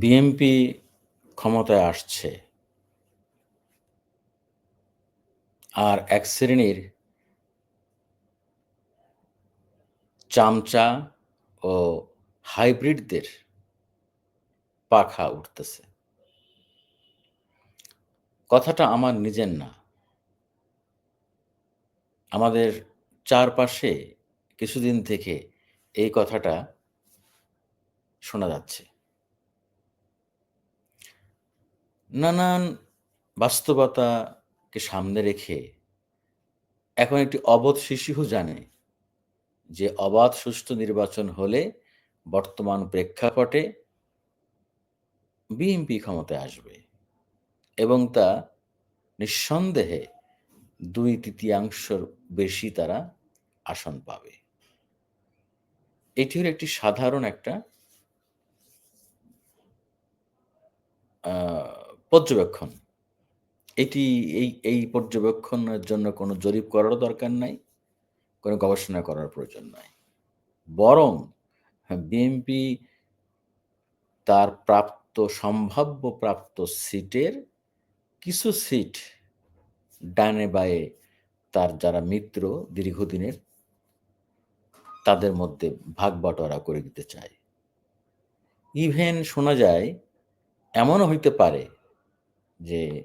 BNP ক্ষমতায় আসছে। আর এক শ্রেণির চামচা ও হাইব্রিডদের পাখা উঠতেছে। কথাটা আমার নিজের না। আমাদের চারপাশে কিছুদিন থেকে এই কথাটা শোনা যাচ্ছে। নানান বাস্তবতাকে সামনে রেখে এখন একটি অবধ শিশুও জানে যে অবাধ সুষ্ঠু নির্বাচন হলে বর্তমান প্রেক্ষাপটে বিএনপি ক্ষমতায় আসবে এবং তা নিঃসন্দেহে দুই তৃতীয়াংশর বেশি তারা আসন পাবে। এটি হলো একটি সাধারণ একটা পর্যবেক্ষণ। এটি এই এই পর্যবেক্ষণের জন্য কোনো জরিপ করারও দরকার নাই, কোনো গবেষণা করার প্রয়োজন নাই। বরং বিএনপি তার প্রাপ্ত, সম্ভাব্য প্রাপ্ত সিটের কিছু সিট ডানে বায়ে তার যারা মিত্র দীর্ঘদিনের, তাদের মধ্যে ভাগ বাটোয়ারা করে দিতে চায়। ইভেন শোনা যায়, এমনও হইতে পারে যে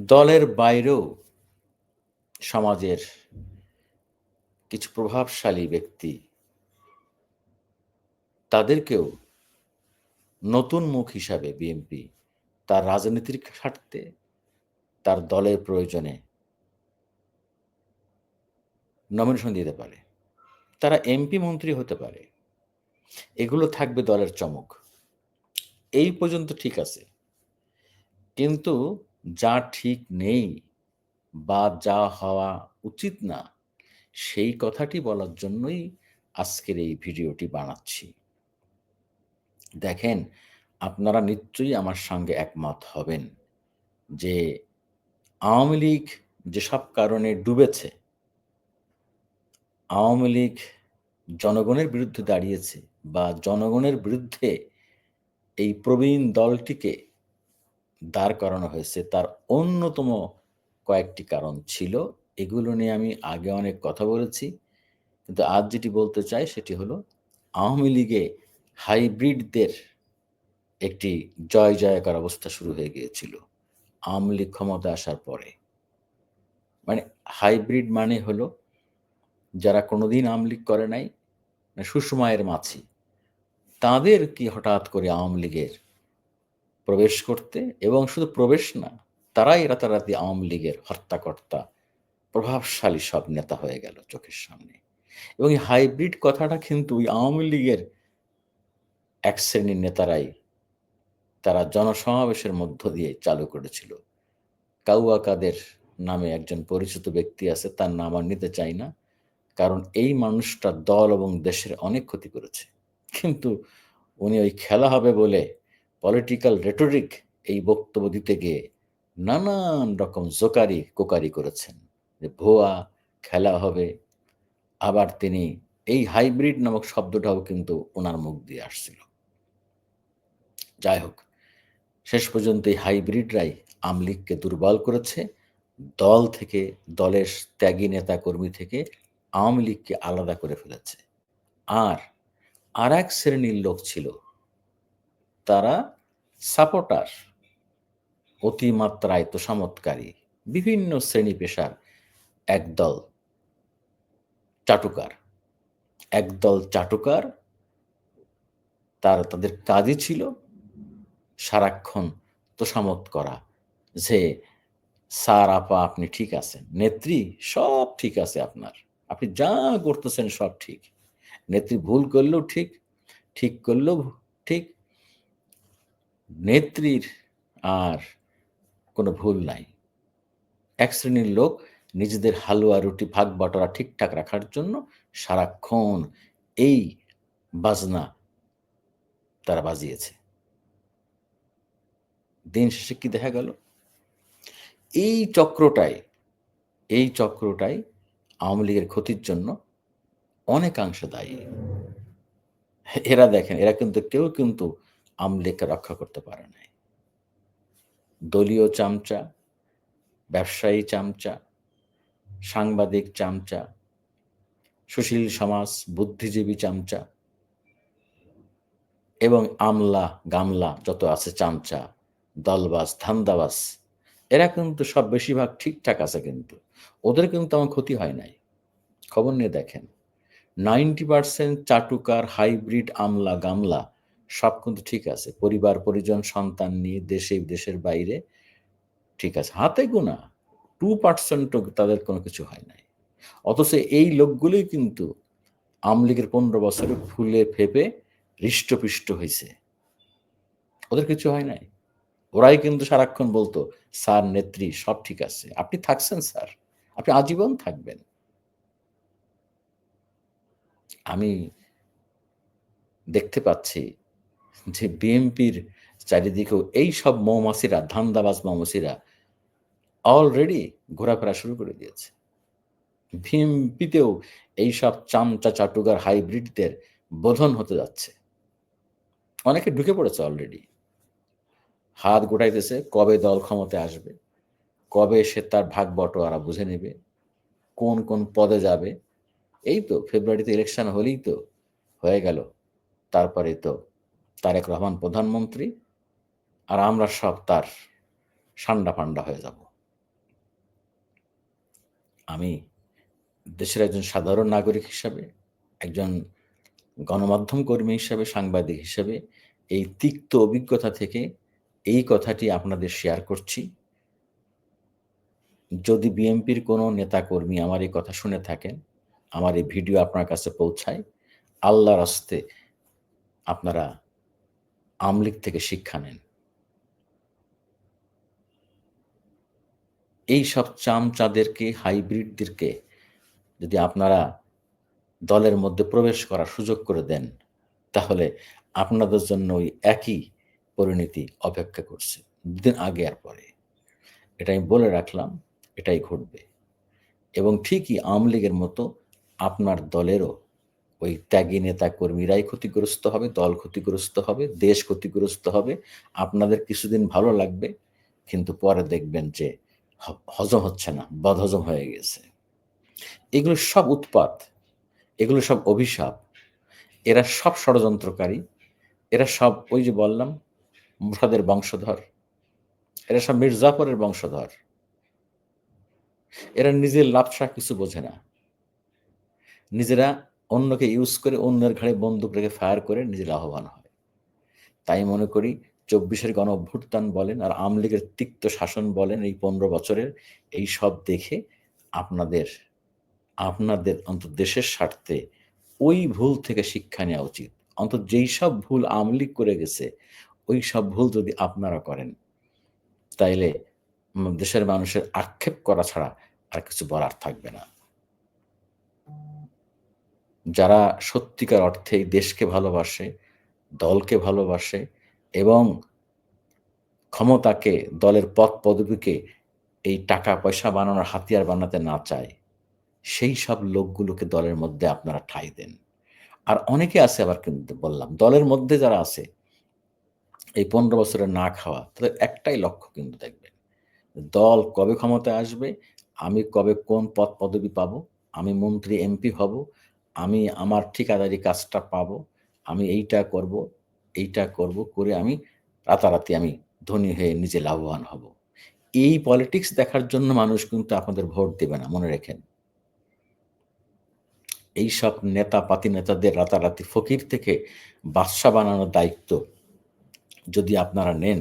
দলের বাইরেও সমাজের কিছু প্রভাবশালী ব্যক্তি তাদেরকেও নতুন মুখ হিসাবে বিএনপি তার রাজনীতির স্বার্থে তার দলের প্রয়োজনে নমিনেশন দিতে পারে। তারা এমপি মন্ত্রী হতে পারে। এগুলো থাকবে দলের চমক। এই পর্যন্ত ঠিক আছে। কিন্তু যা ঠিক নেই বা যা হওয়া উচিত না, সেই কথাটি বলার জন্যই আজকের এই ভিডিওটি বানাচ্ছি। দেখেন, আপনারা নিশ্চয়ই আমার সঙ্গে একমত হবেন যে আওয়ামী লীগ যেসব কারণে ডুবেছে, আওয়ামী লীগ জনগণের বিরুদ্ধে দাঁড়িয়েছে বা জনগণের বিরুদ্ধে এই প্রবীণ দলটিকে দাঁড় করানো হয়েছে। তার অন্যতম কয়েকটি কারণ ছিল, এগুলো নিয়ে আমি আগে অনেক কথা বলেছি, কিন্তু আজ যেটি বলতে চাই সেটি হলো, আওয়ামী লীগে হাইব্রিডদের একটি জয় জয়কার অবস্থা শুরু হয়ে গিয়েছিল, আওয়ামী লীগ ক্ষমতা আসার পরে। মানে হাইব্রিড মানে হলো, যারা কোনোদিন আওয়ামী লীগ করে নাই মানে সুষমায়ের মাছি। তাদের কি হঠাৎ করে আওয়ামী লীগের প্রবেশ করতে এবং শুধু প্রবেশ না, তারাই রাতারাতি আওয়ামী লীগের হত্যাকর্তা, প্রভাবশালী সব নেতা হয়ে গেল চোখের সামনে। এবং এই হাইব্রিড কথাটা কিন্তু ওই আওয়ামী লীগের এক শ্রেণির নেতারাই তারা জনসমাবেশের মধ্য দিয়ে চালু করেছিল। কাউয়া কাদের নামে একজন পরিচিত ব্যক্তি আছে, তার নাম আর নিতে চাই না, কারণ এই মানুষটা দল এবং দেশের অনেক ক্ষতি করেছে। কিন্তু উনি ওই খেলা হবে বলে পলিটিক্যাল রেটোরিক এই বক্তব্য দিতে গিয়ে নানান রকম জোকারি কোকারি করেছেন যে ভুয়া, খেলা হবে। আবার তিনি এই হাইব্রিড নামক শব্দটাও কিন্তু ওনার মুখ দিয়ে আসছিল। যাই হোক শেষ পর্যন্ত এই হাইব্রিডরাই আমলিগকে দুর্বল করেছে। দল থেকে, দলের ত্যাগী নেতা কর্মী থেকে আওয়ামী লীগকে আলাদা করে ফেলেছে। আর আর এক শ্রেণির লোক ছিল। তারা সাপোর্টার, অতিমাত্রায় তো তোষামতকারী বিভিন্ন শ্রেণি পেশার একদল চাটুকার। একদল চাটুকার, তার তাদের কাজই ছিল সারাক্ষণ তোষামত করা যে, স্যার, আপা, আপনি ঠিক আছেন? নেত্রী, সব ঠিক আছে আপনার। আপনি যা করতেছেন সব ঠিক। নেত্রী ভুল করলেও ঠিক ঠিক করলেও ঠিক। নেত্রীর আর কোনো ভুল নাই। এক শ্রেণির লোক নিজেদের হালুয়া, রুটি, ভাগ বাটোরা ঠিকঠাক রাখার জন্য সারাক্ষণ এই বাজনা তারা বাজিয়েছে। দিন শেষে কি দেখা গেল? এই চক্রটাই এই চক্রটাই আওয়ামী লীগের ক্ষতির জন্য অনেকাংশ দায়ী। এরা দেখেন, এরা কিন্তু কেউ কিন্তু আমলিগকে রক্ষা করতে পারে নাই। দলীয় চামচা, ব্যবসায়ী চামচা, সাংবাদিক চামচা, সুশীল সমাজ, বুদ্ধিজীবী চামচা এবং আমলা, গামলা যত আছে চামচা দলবাস ধান্দাবাস এরা কিন্তু সব বেশিরভাগ ঠিকঠাক আছে কিন্তু। ওদের কিন্তু আমার ক্ষতি হয় নাই। খবর নিয়ে দেখেন। নাইনটি পার্সেন্ট চাটুকার হাইব্রিড আমলা গামলা, সব কিন্তু ঠিক আছে। পরিবার, পরিজন, সন্তান নিয়ে দেশে, দেশের বাইরে ঠিক আছে। হাতে গোনা টু পার্সেন্টও তাদের কোনো কিছু হয় নাই। অথচ এই লোকগুলোই কিন্তু আমলিগের পনেরো বছরে ফুলে ফেপে হৃষ্টপিষ্ট হয়েছে। ওদের কিছু হয় নাই। ওরাই কিন্তু সারাক্ষণ বলতো, স্যার, নেত্রী, সব ঠিক আছে। আপনি থাকছেন, স্যার। আপনি আজীবন থাকবেন। আমি দেখতে পাচ্ছি যে বিএনপির চারিদিকেও এই সব মৌমাছিরা, ধান্দাবাজ মৌমাছিরা অলরেডি ঘোরাফেরা শুরু করে দিয়েছে। বিএনপিতেও এইসব চামচা চাটুগার হাইব্রিডদের বোধন হতে যাচ্ছে। অনেকে ঢুকে পড়েছে অলরেডি হাত গোটাইতেছে কবে দল ক্ষমতায় আসবে, কবে সে তার ভাগ বটোয়ারা বুঝে নেবে, কোন কোন পদে যাবে এই তো ফেব্রুয়ারিতে ইলেকশন হলেই তো হয়ে গেল। তারপরে তো তারেক রহমান প্রধানমন্ত্রী আর আমরা সব তার সান্ডা ফান্ডা হয়ে যাব। আমি দেশের একজন সাধারণ নাগরিক হিসাবে, একজন গণমাধ্যম কর্মী হিসাবে, সাংবাদিক হিসাবে এই তিক্ত অভিজ্ঞতা থেকে এই কথাটি আপনাদের শেয়ার করছি। যদি বিএনপির কোনো নেতাকর্মী আমার এই কথা শুনে থাকেন আমার এই ভিডিও আপনার কাছে পৌঁছায়। আল্লাহর আস্তে আপনারা আমলিক থেকে শিক্ষা নেন। এই সব চামচাদেরকে, হাইব্রিডদেরকে যদি আপনারা দলের মধ্যে প্রবেশ করার সুযোগ করে দেন, তাহলে আপনাদের জন্য ওই একই পরিণতি অপেক্ষা করছে, দুদিন আগে আর পরে। এটা আমি বলে রাখলাম, এটাই ঘটবে। এবং ঠিকই আওয়ামী লীগের মতো আপনার দলেরও ওই ত্যাগী নেতা কর্মীরাই ক্ষতিগ্রস্ত হবে, দল ক্ষতিগ্রস্ত হবে, দেশ ক্ষতিগ্রস্ত হবে। আপনাদের কিছুদিন ভালো লাগবে, কিন্তু পরে দেখবেন যে হজম হচ্ছে না, বদহজম হয়ে গেছে। এগুলো সব উৎপাত, এগুলো সব অভিশাপ। এরা সব ষড়যন্ত্রকারী, এরা সব ওই যে বললাম মুসাদের বংশধর, এরা সব মির্জাফরের বংশধর। এরা নিজের লাভসা কিছু বোঝে না। নিজেরা অন্যকে ইউজ করে অন্যের ঘাড়ে বন্দুক রেখে ফায়ার করে নিজে লাভবান হয়। তাই মনে করি চব্বিশের গণ অভ্যুত্থান বলেন আর আওয়ামী লীগের তিক্ত শাসন বলেন এই পনেরো বছরের এই সব দেখে আপনাদের আপনাদের অন্তত দেশের স্বার্থে ওই ভুল থেকে শিক্ষা নেওয়া উচিত। অন্তত যেই সব ভুল আওয়ামী লীগ করে গেছে, ওই সব ভুল যদি আপনারা করেন, তাইলে দেশের মানুষের আক্ষেপ করা ছাড়া আর কিছু বলার থাকবে না। যারা সত্যিকার অর্থে দেশকে ভালোবাসে, দলকে ভালোবাসে এবং ক্ষমতাকে, দলের পথ পদবীকে এই টাকা পয়সা বানানোর হাতিয়ার বানাতে না চায়, সেই সব লোকগুলোকে দলের মধ্যে আপনারা ঠাই দেন। আর অনেকে আছে আবার কিন্তু বললাম, দলের মধ্যে যারা আছে, এই পনেরো বছরে না খাওয়া, তাদের একটাই লক্ষ্য কিন্তু দেখবেন, দল কবে ক্ষমতায় আসবে, আমি কবে কোন পদ পদবি পাব, আমি মন্ত্রী, এমপি হব আমি আমার ঠিকাদারি কাজটা পাবো, আমি এইটা করব এইটা করব করে আমি রাতারাতি আমি ধনী হয়ে নিজে লাভবান হব। এই পলিটিক্স দেখার জন্য মানুষ কিন্তু আপনাদের ভোট দেবে না, মনে রেখেন। এই সব নেতা পাতি নেতাদের রাতারাতি ফকির থেকে বাদশা বানানোর দায়িত্ব যদি আপনারা নেন,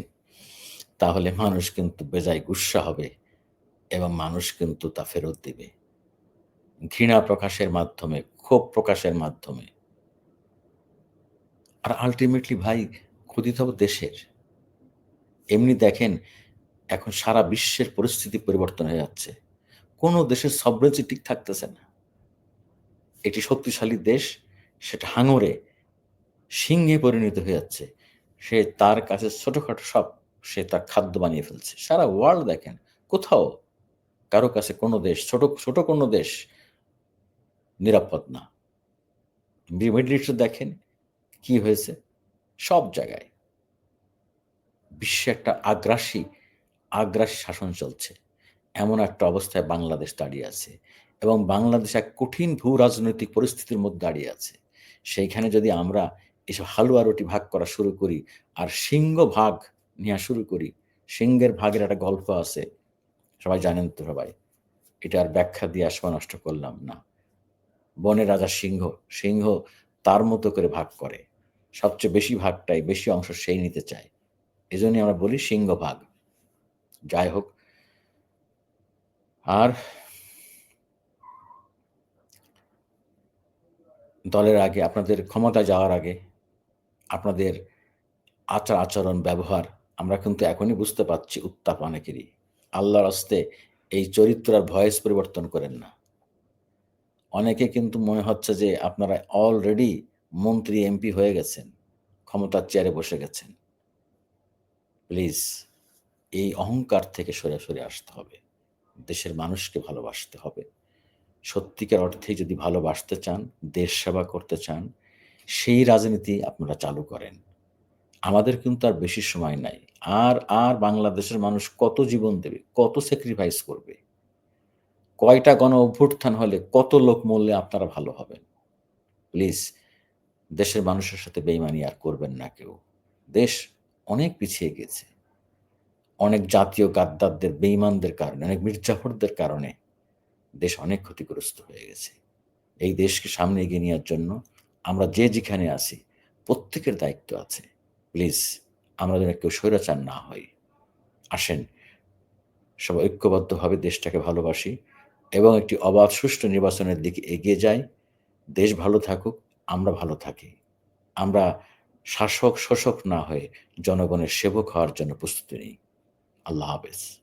তাহলে মানুষ কিন্তু বেজায় গুসা হবে এবং মানুষ কিন্তু তা ফেরত দিবে। ঘৃণা প্রকাশের মাধ্যমে, ক্ষোভ প্রকাশের মাধ্যমে। আর আলটিমেটলি ভাই ক্ষতি হবে দেশের। এমনি দেখেন, এখন সারা বিশ্বের পরিস্থিতি পরিবর্তন হয়ে যাচ্ছে। কোনো দেশের সবরেন্সি ঠিক থাকতেছে না। একটি শক্তিশালী দেশ, সেটা হাঙরে, সিংহে পরিণত হয়ে যাচ্ছে। সে তার কাছে ছোটখাটো সব, সে তার খাদ্য বানিয়ে ফেলছে। সারা ওয়ার্ল্ড দেখেন, কোথাও কারও কাছে কোনো দেশ, ছোট ছোট কোনো দেশ নিরাপদ না মিডল ইস্টে দেখেন কি হয়েছে? সব জায়গায় বিশ্বে একটা আগ্রাসী আগ্রাসী শাসন চলছে। এমন একটা অবস্থায় বাংলাদেশ দাঁড়িয়ে আছে এবং বাংলাদেশ এক কঠিন ভূ রাজনৈতিক পরিস্থিতির মধ্যে দাঁড়িয়ে আছে। সেইখানে যদি আমরা এসব হালুয়া রুটি ভাগ করা শুরু করি আর সিংহ ভাগ নেওয়া শুরু করি, সিংহের ভাগের একটা গল্প আছে। সবাই জানেন তো সবাই। এটা আর ব্যাখ্যা দিয়ে আসবা নষ্ট করলাম না। বনের রাজা সিংহ সিংহ তার মতো করে ভাগ করে। সবচেয়ে বেশি ভাগটাই, বেশি অংশ সেই নিতে চায়। এজন্যই আমরা বলি সিংহ ভাগ। যাই হোক। আর দলের আগে, আপনাদের ক্ষমতা যাওয়ার আগে, আপনাদের আচার, আচরণ, ব্যবহার, আমরা কিন্তু এখনই বুঝতে পারছি উত্তাপ অনেকেরই। আল্লাহর হস্তে এই চরিত্র আর ভয়েস পরিবর্তন করেন না। অনেকে কিন্তু মনে হচ্ছে যে আপনারা অলরেডি মন্ত্রী এমপি হয়ে গেছেন, ক্ষমতার চেয়ারে বসে গেছেন। প্লিজ এই অহংকার থেকে সরে সরে আসতে হবে। দেশের মানুষকে ভালোবাসতে হবে। সত্যিকার অর্থে যদি ভালোবাসতে চান, দেশ সেবা করতে চান, সেই রাজনীতি আপনারা চালু করেন। আমাদের কিন্তু আর বেশি সময় নাই। আর আর বাংলাদেশের মানুষ কত জীবন দেবে, কত স্যাক্রিফাইস করবে? কয়টা গণ অভ্যুত্থান হলে কত লোক মরলে আপনারা ভালো হবেন? প্লিজ, দেশের মানুষের সাথে বেইমানি আর করবেন না কেউ। দেশ অনেক পিছিয়ে গেছে। অনেক জাতীয় গাদ্দারদের, বেইমানদের কারণে, অনেক মির্জাফরদের কারণে দেশ অনেক ক্ষতিগ্রস্ত হয়ে গেছে। এই দেশকে সামনে এগিয়ে নেওয়ার জন্য আমরা যে যেখানে আছি, প্রত্যেকের দায়িত্ব আছে। প্লিজ, আমরা যেন কেউ স্বৈরাচার না হই। আসেন, সবাই ঐক্যবদ্ধভাবে দেশটাকে ভালোবাসি। এবং একটি অবাধ সুষ্ঠু নির্বাচনের দিকে এগিয়ে যাই। দেশ ভালো থাকুক, আমরা ভালো থাকি। আমরা শাসক শোষক না হয়ে জনগণের সেবক হওয়ার জন্য প্রস্তুতি নিই। আল্লাহ হাফেজ।